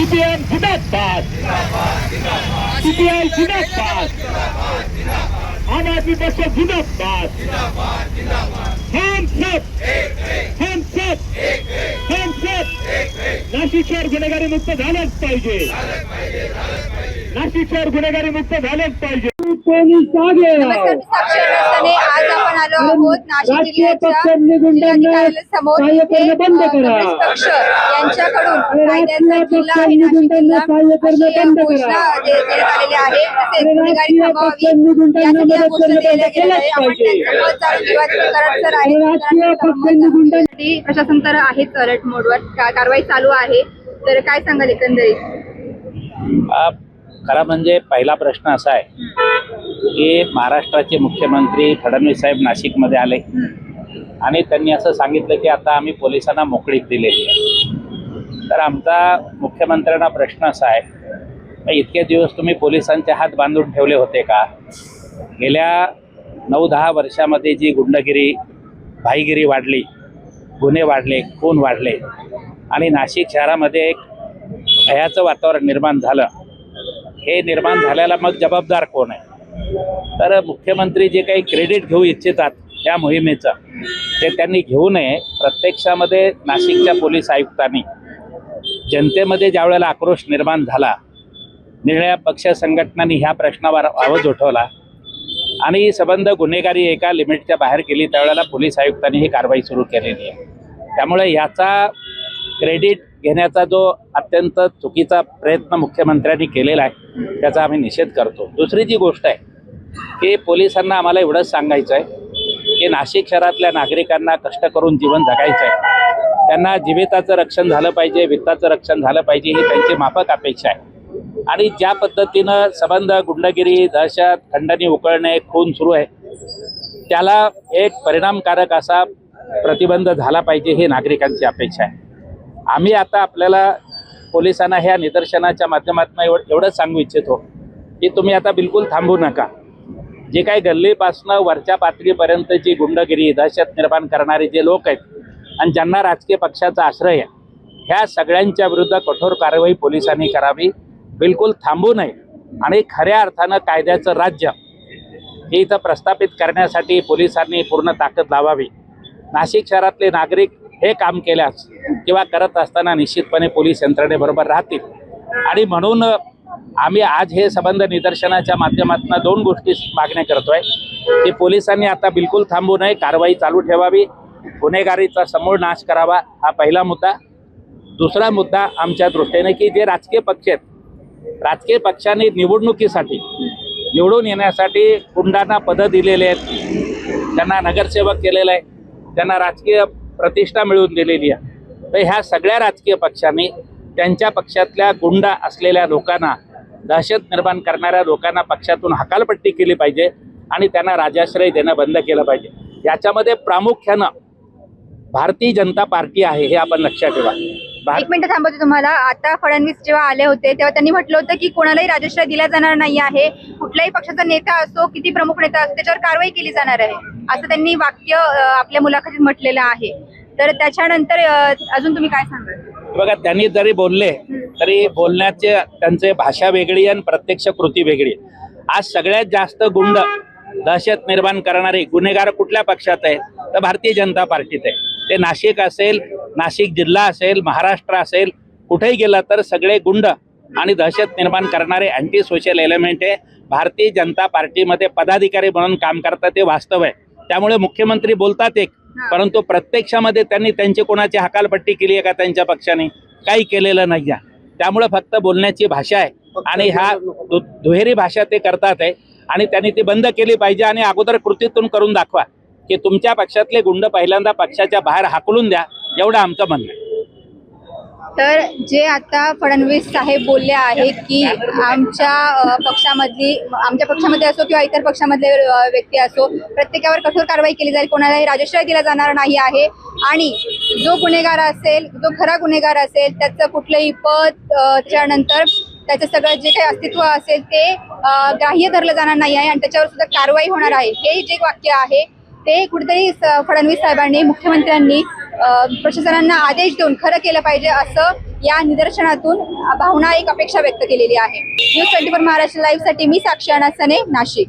CPM जिंदाबाद. CPI जिंदाबाद. आम आदमी पक्ष जिंदाबाद. हम सब हम सब हम सब नाशिक शहर गुन्हेगारी मुक्त झालंच पाहिजे. नाशिक शहर गुन्हेगारी मुक्त झालंच पाहिजे. नमस्कार मी साक्षी अवस्थाने आज आपण आलो आहोत नाशिक जिल्ह्याच्या जिल्हाधिकाऱ्यासमोर. इथे. काँग्रेस पक्ष यांच्याकडून कायद्याचा आहे नाशिक जिल्हा अशी घोषणा देण्यात आलेली तसेच गुन्हेगारी थांबवावी यासाठी या घोषणा आपण. त्यांचं मत जाणून प्रशासन तर आहेच अलर्ट मोडवर का- कारवाई चालू आहे. तर काय सांगाल एकंदरीत? हा खरा म्हणजे पहिला प्रश्न असा आहे. की महाराष्ट्राचे मुख्यमंत्री फडणवीस साहेब नाशिकमध्ये आले. आणि त्यांनी असं सांगितलं की आता आम्ही पोलिसांना मोकळीक दिलेली आहे. तर आमचा मुख्यमंत्र्यांना प्रश्न असा आहे इतके दिवस तुम्ही पोलिसांचे हात बांधून ठेवले होते का? गेल्या नऊ दहा वर्षामध्ये जी गुंडगिरी भाईगिरी वाढली गुन्हे वाढले खून वाढले आणि नाशिक शहरामध्ये एक भयाचं वातावरण निर्माण झालं. हे निर्माण झाल्याला मग जबाबदार कोण आहे? तर मुख्यमंत्री जे काही क्रेडिट घेऊ इच्छितात या मोहिमेचं ते त्यांनी घेऊ नये. प्रत्यक्षामध्ये नाशिकच्या पोलीस आयुक्तांनी जनतेमध्ये ज्या वेळेला आक्रोश निर्माण झाला निर्णया पक्ष संघटनांनी ह्या प्रश्नावर आवाज उठवला आणि संबंध गुन्हेगारी एका लिमिटच्या बाहेर गेली त्यावेळेला पोलीस आयुक्तांनी ही कारवाई सुरू केलेली आहे. त्यामुळे याचा क्रेडिट घेण्याचा जो अत्यंत चुकीचा प्रयत्न मुख्यमंत्र्यांनी केलेला आहे त्याचा आम्ही निषेध करतो. दुसरी जी गोष्ट आहे की पोलिसांना आम्हाला एवढंच सांगायचं आहे की नाशिक शहरातल्या नागरिकांना कष्ट करून जीवन जगायचं आहे. त्यांना जीविताचं रक्षण झालं पाहिजे वित्ताचं रक्षण झालं पाहिजे ही त्यांची माफक अपेक्षा आहे. आणि ज्या पद्धतीनं संबंध गुंडगिरी दहशत खंडणी उकळणे खून सुरू आहे त्याला एक परिणामकारक असा प्रतिबंध झाला पाहिजे ही नागरिकांची अपेक्षा आहे. आम्ही आता आपल्याला पोलिसांना ह्या निदर्शनाच्या माध्यमातून एवढ एवढंच सांगू इच्छितो की तुम्ही आता बिलकुल थांबू नका. जे काही गल्लीपासनं वरच्या पातळीपर्यंतची गुंडगिरी दहशत निर्माण करणारे जे लोक आहेत आणि ज्यांना राजकीय पक्षाचा आश्रय आहे ह्या सगळ्यांच्या विरुद्ध कठोर कारवाई पोलिसांनी करावी. बिलकुल थांबू नये आणि खऱ्या अर्थानं कायद्याचं राज्य हे इथं प्रस्थापित करण्यासाठी पोलिसांनी पूर्ण ताकद लावावी. नाशिक शहरातले नागरिक हे काम केल्यास किंवा करत असताना निश्चितपणे पोलीस यंत्रणेबरोबर राहतील. आणि म्हणून आम्ही आज हे संबंध निदर्शनाच्या माध्यमातून दोन गोष्टी मागण्या करतोय. की पोलिसांनी आता बिलकुल थांबू नये कारवाई चालू ठेवावी गुन्हेगारीचा समूळ नाश करावा हा पहिला मुद्दा. दुसरा मुद्दा आमच्या दृष्टीने की जे राजकीय पक्ष आहेत राजकीय पक्षांनी निवडणुकीसाठी निवडून येण्यासाठी गुंडांना पदं दिलेले आहेत. त्यांना नगरसेवक केलेलं आहे. त्यांना राजकीय प्रतिष्ठा मिळवून दिलेली आहे. तर ह्या सगळ्या राजकीय पक्षांनी त्यांच्या पक्षातल्या गुंडा असलेल्या लोकांना दहशत निर्माण करणाऱ्या लोकांना पक्षातून हकालपट्टी केली पाहिजे आणि त्यांना राजाश्रय देणं बंद केलं पाहिजे. याच्यामध्ये प्रामुख्यानं भारतीय जनता पार्टी आहे हे आपण लक्षात ठेवा. एक मिनिट थांबवते तुम्हाला. आता फडणवीस जेव्हा आले होते तेव्हा त्यांनी म्हटलं होतं की कोणालाही राजश्रय दिला जाणार नाही आहे. कुठल्याही पक्षाचा नेता असो किती प्रमुख नेता असो त्याच्यावर कारवाई केली जाणार आहे असं त्यांनी वाक्य आपल्या मुलाखतीत म्हटलेलं आहे. तर त्याच्यानंतर अजून तुम्ही काय सांगाल? बघा त्यांनी जरी बोलले तरी बोलण्याचे त्यांचे भाषा वेगळी आणि प्रत्यक्ष कृती वेगळी. आज सगळ्यात जास्त गुंड दहशत निर्माण करणारे गुन्हेगार कुठल्या पक्षात आहेत? तर भारतीय जनता पार्टीत आहे. ते नाशिक असेल नाशिक जिल्हा असेल महाराष्ट्र असेल कुठेही गेलं तर सगळे गुंड आणि दहशत निर्माण करणारे अँटी सोशल एलिमेंट हे भारतीय जनता पार्टीमध्ये पदाधिकारी म्हणून काम करतात ते वास्तव आहे. त्यामुळे मुख्यमंत्री बोलतात एक परंतु प्रत्यक्षामध्ये त्यांनी त्यांची कोणाची हकालपट्टी केली आहे का त्यांच्या पक्षाने? काही केलेलं नाही आहे. त्यामुळे फक्त बोलण्याची भाषा आहे. आणि ह्या दुहेरी भाषा ते करतात आहे. आणि त्यांनी ती बंद केली पाहिजे आणि अगोदर कृतीतून करून दाखवा. की तुमच्या पक्षातले गुंड पहिल्यांदा पक्षाच्या बाहेर हाकलून द्या एवढं आमचं म्हणणं आहे. तर जे आता फडणवीस साहेब बोलले आहेत की आमच्या पक्षामधली आमच्या पक्षामध्ये असो किंवा इतर पक्षामधले व्यक्ती असो प्रत्येकावर कठोर कारवाई केली जाईल कोणालाही राजश्रय दिला जाणार नाही आहे. आणि जो गुन्हेगार असेल जो खरा गुन्हेगार असेल त्याचं कुठलंही पद अ, त्याच्यानंतर त्याचं सगळं जे काही अस्तित्व असेल ते ग्राह्य धरलं जाणार नाही आहे आणि त्याच्यावर सुद्धा कारवाई होणार आहे. हे जे वाक्य आहे ते कुठेतरी स- फडणवीस साहेबांनी मुख्यमंत्र्यांनी प्रशासनांना आदेश देऊन खरं केलं पाहिजे असं या निदर्शनातून भावना एक अपेक्षा व्यक्त केलेली आहे. न्यूज ट्वेंटी फोर महाराष्ट्र लाईव्हसाठी मी साक्षी अनासने नाशिक.